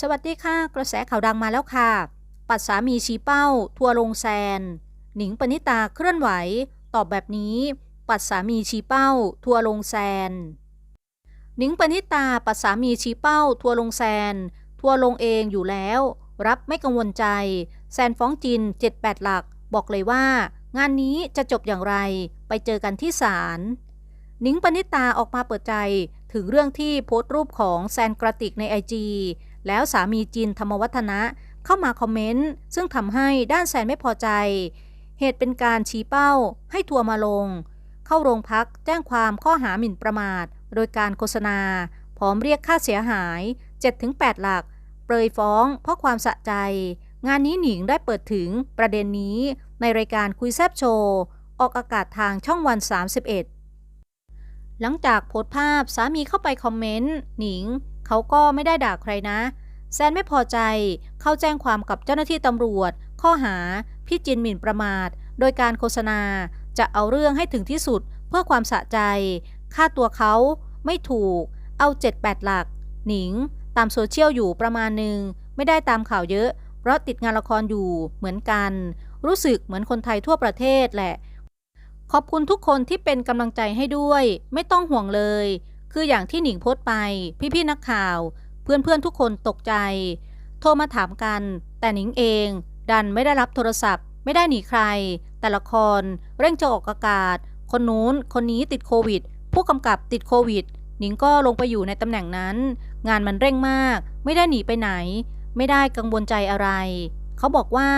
สวัสดีค่ะ กระแสข่าวดังมาแล้วค่ะ ปัดสามีชี้เป้า ทัวร์ลงแซน หนิงปณิตาเคลื่อนไหว ตอบแบบนี้ ปัดสามีชี้เป้า ทัวร์ลงแซน หนิงปณิตาปัดสามีชี้เป้า ทัวร์ลงแซน ทัวร์ลงเองอยู่แล้ว รับไม่กังวลใจ แซนฟ้องจิน 78 หลัก บอกเลยว่า งานนี้จะจบอย่างไร ไปเจอกันที่ศาลหนิงปณิตาออกมาเปิดใจถึงเรื่องที่โพสต์รูปของแซนกระติกในไอจี แล้วสามีจินธรรมวัฒนะเข้ามาคอมเมนต์ ซึ่งทำให้ด้านแซนไม่พอใจ เหตุเป็นการชี้เป้าให้ทัวร์มาลง เข้าโรงพักแจ้งความข้อหาหมิ่นประมาท โดยการโฆษณา พร้อมเรียกค่าเสียหาย 7-8 หลัก เปรยฟ้องเพราะความสะใจ งานนี้หนิงได้เปิดถึงประเด็นนี้ในรายการคุยแซบโชว์ออกอากาศทางช่องวัน 31 หลังจากโพสต์ภาพสามีเข้าไปคอมเมนต์ หนิง เขาก็ไม่ได้ด่าใครนะ แซนไม่พอใจ เข้าแจ้งความกับเจ้าหน้าที่ตำรวจ ข้อหา พี่จินหมิ่นประมาท โดยการโฆษณา จะเอาเรื่องให้ถึงที่สุดเพื่อความสะใจ ค่าตัวเขาไม่ถูก เอา7-8หลัก หนิง ตามโซเชียลอยู่ประมาณหนึ่ง ไม่ได้ตามข่าวเยอะ เพราะติดงานละครอยู่เหมือนกัน รู้สึกเหมือนคนไทยทั่วประเทศแหละ ขอบคุณทุกคนที่เป็นกำลังใจให้ด้วย ไม่ต้องห่วงเลย คืออย่างที่หนิงโพสต์ไป พี่ๆนักข่าว เพื่อนๆทุกคนตกใจ โทรมาถามกัน แต่หนิงเอง ดันไม่ได้รับโทรศัพท์ ไม่ได้หนีใคร แต่ละครเร่งจะออกอากาศ คนนู้น คนนี้ติดโควิด ผู้กำกับติดโควิด หนิงก็ลงไปอยู่ในตำแหน่งนั้น งานมันเร่งมาก ไม่ได้หนีไปไหน ไม่ได้กังวลใจอะไร เขาบอกว่า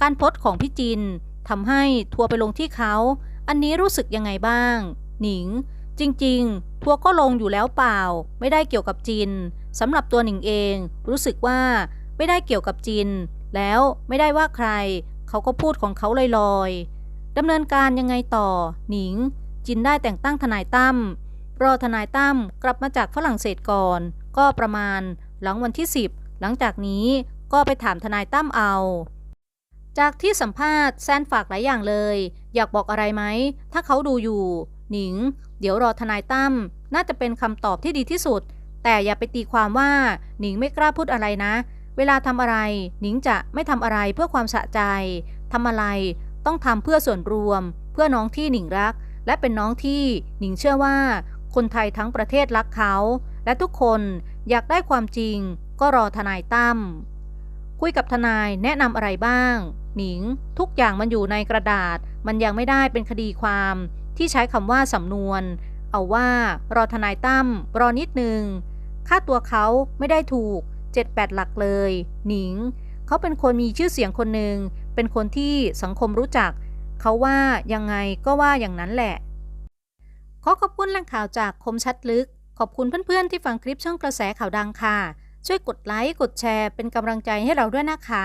การโพสต์ของพี่จินทำให้ทัวร์ไปลงที่เขา อันนี้รู้สึกยังไงบ้าง หนิง จริงๆ ทัวร์ก็ลงอยู่แล้วเปล่า ไม่ได้เกี่ยวกับจินสำหรับตัวหนิงเอง รู้สึกว่าไม่ได้เกี่ยวกับจิน แล้วไม่ได้ว่าใคร เขาก็พูดของเขาลอยๆดำเนินการยังไงต่อ หนิง จินได้แต่งตั้งทนายตั้มรอทนายตั้มกลับมาจากฝรั่งเศสก่อน ก็ประมาณ หลังวันที่ 10 หลังจากนี้ก็ไปถามทนายตั้มเอา จากที่สัมภาษณ์แซนฝากหลายอย่างเลย อยากบอกอะไรไหม ถ้าเขาดูอยู่ หนิง เดี๋ยวรอทนายตั้มน่าจะเป็นคำตอบที่ดีที่สุด แต่อย่าไปตีความว่าหนิงไม่กล้าพูดอะไรนะ เวลาทำอะไร หนิงจะไม่ทำอะไรเพื่อความสะใจทำอะไรต้องทำเพื่อส่วนรวม เพื่อน้องที่หนิงรัก และเป็นน้องที่หนิงเชื่อว่า คนไทยทั้งประเทศรักเขา และทุกคนอยากได้ความจริง ก็รอทนายตั้มคุยกับทนายแนะนำอะไรบ้าง หนิง ทุกอย่างมันอยู่ในกระดาษ มันยังไม่ได้เป็นคดีความ ที่ใช้คำว่าสำนวน เอาว่ารอทนายตั้มรอนิดนึง ค่าตัวเขาไม่ได้ถูก 7-8 หลักเลย หนิง เขาเป็นคนมีชื่อเสียงคนหนึ่ง เป็นคนที่สังคมรู้จัก เขาว่ายังไงก็ว่าอย่างนั้นแหละ ขอขอบคุณแหล่งข่าวจากคมชัดลึก ขอบคุณเพื่อนๆที่ฟังคลิปช่องกระแสข่าวดังค่ะ ช่วยกดไลค์ กดแชร์เป็นกำลังใจให้เราด้วยนะคะ